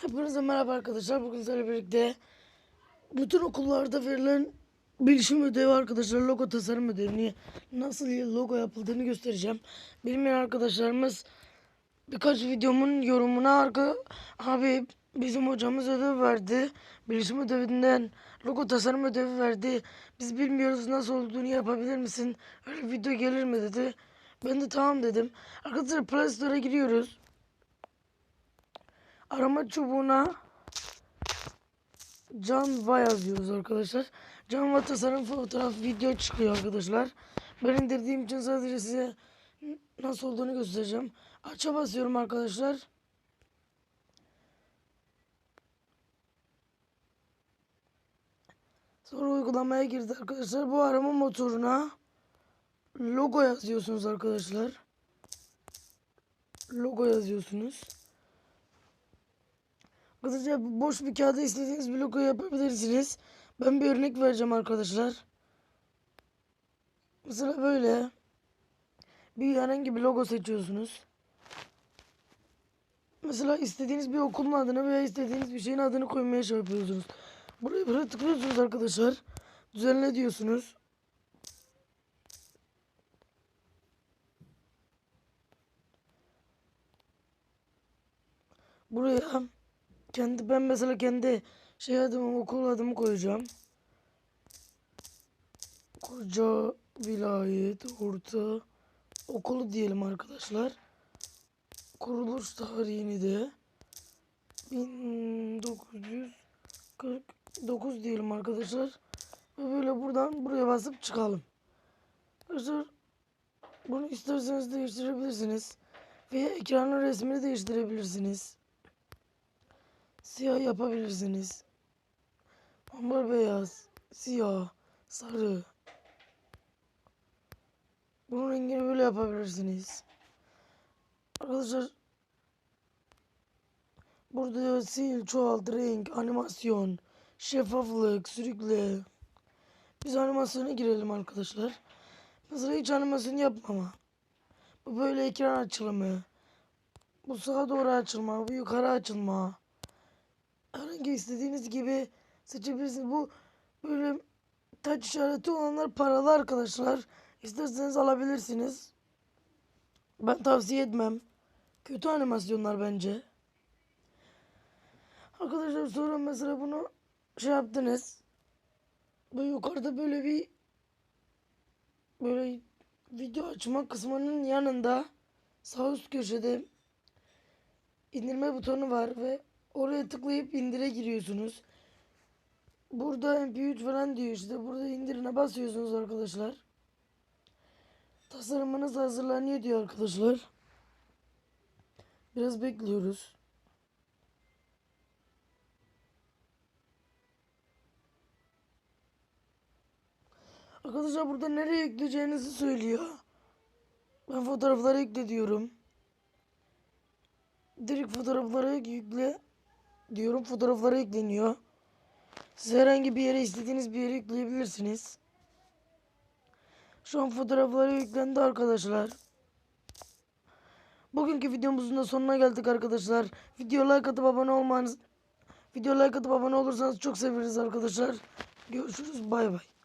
Hepinize merhaba arkadaşlar. Bugün sizlerle birlikte bütün okullarda verilen bilişim ödevi arkadaşlar logo tasarım ödevini nasıl logo yapıldığını göstereceğim. Bilmeyen arkadaşlarımız birkaç videomun yorumuna arka abi bizim hocamız ödev verdi. Bilişim ödevinden logo tasarım ödevi verdi. Biz bilmiyoruz nasıl olduğunu yapabilir misin? Öyle video gelir mi dedi. Ben de tamam dedim. Arkadaşlar Play Store'a giriyoruz. Arama çubuğuna Canva yazıyoruz arkadaşlar. Canva tasarım fotoğraf video çıkıyor arkadaşlar. Ben indirdiğim için sadece size nasıl olduğunu göstereceğim. Aça basıyorum arkadaşlar. Sonra uygulamaya girdi arkadaşlar. Bu arama motoruna logo yazıyorsunuz arkadaşlar. Logo yazıyorsunuz. Kısaca boş bir kağıda istediğiniz logo yapabilirsiniz. Ben bir örnek vereceğim arkadaşlar. Mesela böyle bir herhangi bir logo seçiyorsunuz. Mesela istediğiniz bir okulun adını veya istediğiniz bir şeyin adını koymaya şey yapıyorsunuz. Buraya böyle tıklıyorsunuz arkadaşlar. Düzenle diyorsunuz. Buraya kendi ben mesela kendi şey adımı okul adımı koyacağım. Koca vilayet orta okulu diyelim arkadaşlar. Kuruluş tarihini de 1949 diyelim arkadaşlar. Ve böyle buradan buraya basıp çıkalım. Arkadaşlar bunu isterseniz değiştirebilirsiniz. Veya ekranın resmini değiştirebilirsiniz. Siyah yapabilirsiniz. Amber beyaz, siyah, sarı. Bunun rengini böyle yapabilirsiniz. Arkadaşlar burada sil, çoğalt, renk, animasyon, şeffaflık, sürükle. Biz animasyona girelim arkadaşlar. Mesela hiç animasyon yapmama. Bu böyle ekran açılımı. Bu sağa doğru açılma, bu yukarı açılma herhangi istediğiniz gibi seçebilirsiniz. Bu böyle taç işareti olanlar paralı arkadaşlar. İsterseniz alabilirsiniz. Ben tavsiye etmem. Kötü animasyonlar bence. Arkadaşlar sonra mesela bunu şey yaptınız. Bu yukarıda böyle bir böyle video açma kısmının yanında sağ üst köşede indirme butonu var ve Oraya tıklayıp indire giriyorsunuz. Burada MP3 falan diyor işte. Burada indirine basıyorsunuz arkadaşlar. Tasarımınız hazırlanıyor diyor arkadaşlar. Biraz bekliyoruz. Arkadaşlar burada nereye yükleyeceğinizi söylüyor. Ben fotoğrafları yükle diyorum. Direkt fotoğrafları yükle diyorum fotoğraflara yükleniyor. Siz herhangi bir yere istediğiniz bir yere yükleyebilirsiniz. Şu an fotoğraflara yüklendi arkadaşlar. Bugünkü videomuzun da sonuna geldik arkadaşlar. Video like atıp abone olmanız video like atıp abone olursanız çok seviniriz arkadaşlar. Görüşürüz bay bay.